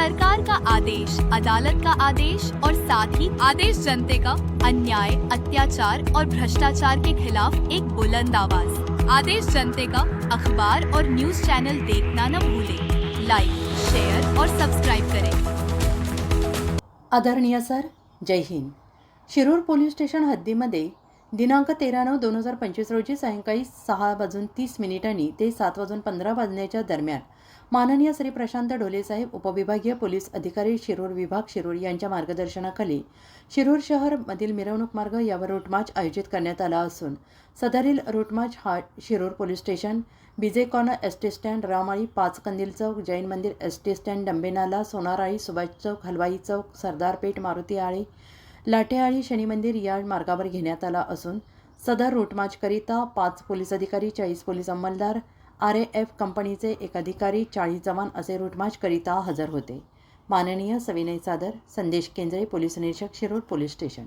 सरकार का आदेश, अदालत का आदेश और साथ ही आदेश जनते का अन्याय, अत्याचार और भ्रष्टाचार के खिलाफ एक बुलंद आवाज़। आदेश जनते का अखबार और न्यूज़ चैनल देखना न भूले। लाइक शेयर और सब्सक्राइब करें। आदरणीय सर, जय हिंद। शिरूर पोलीस स्टेशन हद्दीमध्ये दिनांक तेरा नऊ दोन हजार पंचवीस रोजी सायंकाळी सहा वाजून तीस मिनिटांनी ते सात वाजून पंधरा वाजण्याच्या दरम्यान माननीय श्री प्रशांत ढोलेसाहेब उपविभागीय पोलीस अधिकारी शिरूर विभाग शिरूर यांच्या मार्गदर्शनाखाली शिरूर शहरमधील मिरवणूक मार्ग यावर रूटमार्च आयोजित करण्यात आला असून सदरील रूटमार्च हा Shirur police station BJ corner S T stand Ramali पाच कंदील चौक जैन मंदिर S T stand Dumbenala Sonarali Subhash चौक हलवाई चौक सरदारपेठ मारुती आळी लाटेआळी शनिमंदिर या मार्गावर घेण्यात आला असून सदर रूटमार्चकरिता पाच पोलीस अधिकारी चाळीस पोलीस अंमलदार आर ए एफ कंपनीचे एक अधिकारी चाळीस जवान असे रूटमार्चकरिता हजर होते. माननीय सविनय सादर संदेश केंद्रे पोलीस निरीक्षक शिरोड पोलीस स्टेशन.